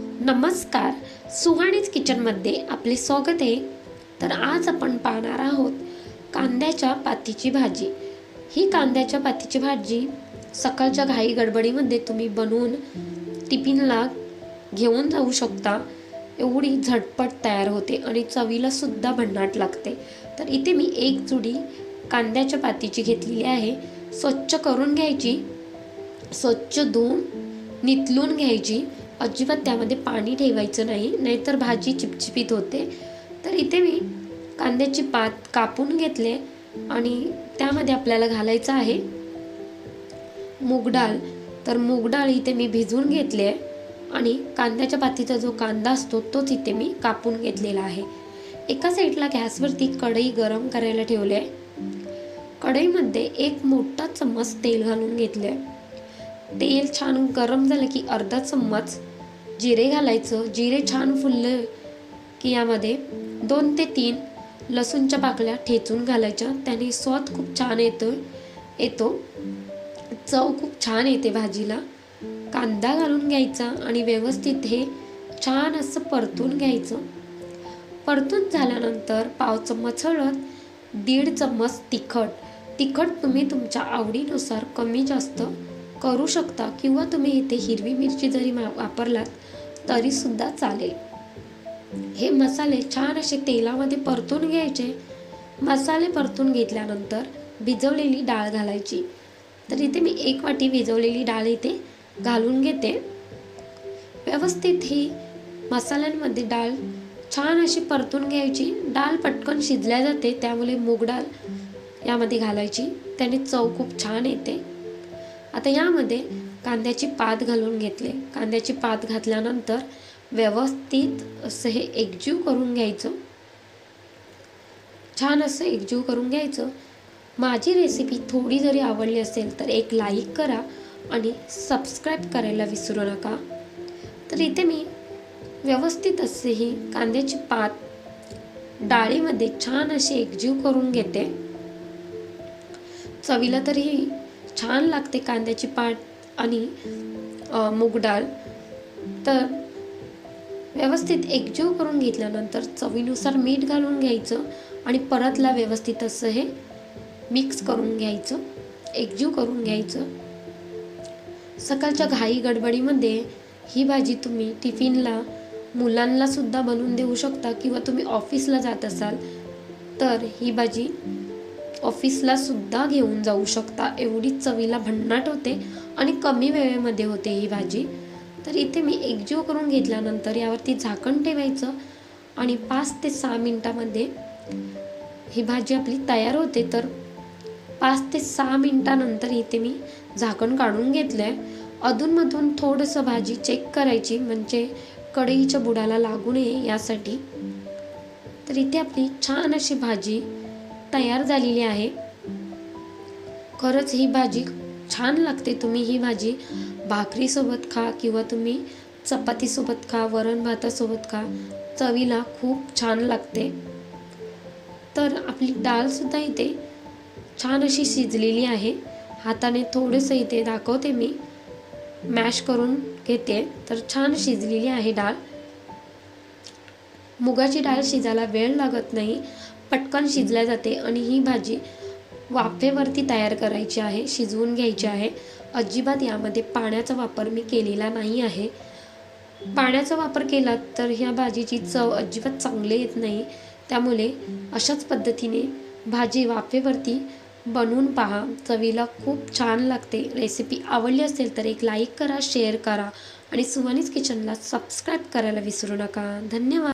नमस्कार. सुहाणीच किचनमध्ये आपले स्वागत आहे. तर आज आपण पाहणार आहोत कांद्याच्या पातीची भाजी. ही कांद्याच्या पातीची भाजी सकाळच्या घाई गडबडीमध्ये तुम्ही बनवून टिफिनला घेऊन जाऊ शकता. एवढी झटपट तयार होते आणि चवीला सुद्धा भन्नाट लागते. तर इथे मी एक जुडी कांद्याच्या पातीची घेतलेली आहे. स्वच्छ करून घ्यायची. स्वच्छ धुवून नितलून घ्यायची. अजिबात त्यामध्ये पाणी ठेवायचं नाही नाहीतर भाजी चिपचिपीत होते. तर इथे मी कांद्याची पात कापून घेतले आणि त्यामध्ये आपल्याला घालायचं आहे मूग डाळ. तर मूग डाळ इथे मी भिजवून घेतली आहे आणि कांद्याच्या पातीचा जो कांदा असतो तोच इथे मी कापून घेतलेला आहे. एका साईडला गॅसवरती कढई गरम करायला ठेवली आहे. कढईमध्ये एक मोठा चम्मच तेल घालून घेतलं आहे तेल छान गरम झालं की अर्धा चम्मच जिरे घालायचं. जिरे छान फुललं की यामध्ये दोन ते तीन लसूणच्या पाकळ्या ठेचून घालायच्या. त्याने स्वाद खूप छान येतो येतो. चव खूप छान येते भाजीला. कांदा घालून घ्यायचा आणि व्यवस्थित हे छान असं परतून घ्यायचं. परतून झाल्यानंतर पाव चम्मच हळद दीड चम्मच तिखट. तिखट तुम्ही तुमच्या आवडीनुसार कमी जास्त करू शकता किंवा तुम्ही इथे हिरवी मिरची जरी मा- वापरलात तरी सुद्धा चालेल. हे मसाले छान असे तेलामध्ये परतून घ्यायचे. मसाले परतून घेतल्यानंतर भिजवलेली डाळ घालायची. तर इथे मी एक वाटी भिजवलेली डाळ इथे घालून घेते. व्यवस्थित ही मसाल्यांमध्ये डाळ छान अशी परतून घ्यायची. डाळ पटकन शिजल्या जाते त्यामुळे मूग डाळ यामध्ये घालायची. त्याने चव खूप छान येते. आता यामध्ये कांद्याची पात घालून घेतले. कांद्याची पात घातल्यानंतर व्यवस्थित असं हे एकजीव करून घ्यायचं. छान असं एकजीव करून घ्यायचं. माझी रेसिपी थोडी जरी आवडली असेल तर एक लाईक करा आणि सबस्क्राईब करायला विसरू नका. तर इथे मी व्यवस्थित असे ही कांद्याची पात डाळीमध्ये छान अशी एकजीव करून घेते. चवीला तरी छान लागते कांद्याची पात आणि मूग डाळ. तर व्यवस्थित एकजीव करून घेतल्यानंतर चवीनुसार मीठ घालून घ्यायचं आणि परतला व्यवस्थित असं हे मिक्स करून घ्यायचं एकजीव करून घ्यायचं. सकाळच्या घाई गडबडीमध्ये ही भाजी तुम्ही टिफिनला मुलांना सुद्धा बनवून देऊ शकता किंवा तुम्ही ऑफिसला जात असाल तर ही भाजी ऑफिसला सुद्धा घेऊन जाऊ शकता. एवढी चवीला भन्नाट होते आणि कमी वेळेमध्ये होते ही भाजी. तर इथे मी एकजीव करून घेतल्यानंतर यावरती झाकण ठेवायचं आणि पाच ते सहा मिनटामध्ये ही भाजी आपली तयार होते. तर पाच ते सहा मिनटानंतर इथे मी झाकण काढून घेतलं आहे अधूनमधून थोडंसं भाजी चेक करायची म्हणजे कढईच्या बुडाला लागू नये यासाठी. तर इथे आपली छान अशी भाजी तयार झालेली आहे. खरंच ही भाजी छान लागते. तुम्ही ही भाजी भाकरीसोबत खा किंवा तुम्ही चपातीसोबत खा वरण भातासोबत खा चवीला खूप छान लागते. तर आपली डाळसुद्धा इथे छान अशी शिजलेली आहे. हाताने थोडंसं इथे दाखवते मी. मॅश करून घेते. तर छान शिजलेली आहे डाळ. मुगाची डाळ शिजायला वेळ लागत नाही. पटकन शिजल्या जाते आणि ही भाजी वाफेवरती तयार करायची आहे शिजवून घ्यायची आहे. अजिबात यामध्ये पाण्याचा वापर मी केलेला नाही आहे. पाण्याचा वापर केला तर ह्या भाजीची चव अजिबात चांगली येत नाही. त्यामुळे अशाच पद्धतीने भाजी वाफेवरती बनवून पहा. चवीला खूप छान लागते. रेसिपी आवडली असेल तर एक लाईक करा शेअर करा आणि सुवानीज किचनला सबस्क्राईब करायला विसरू नका. धन्यवाद.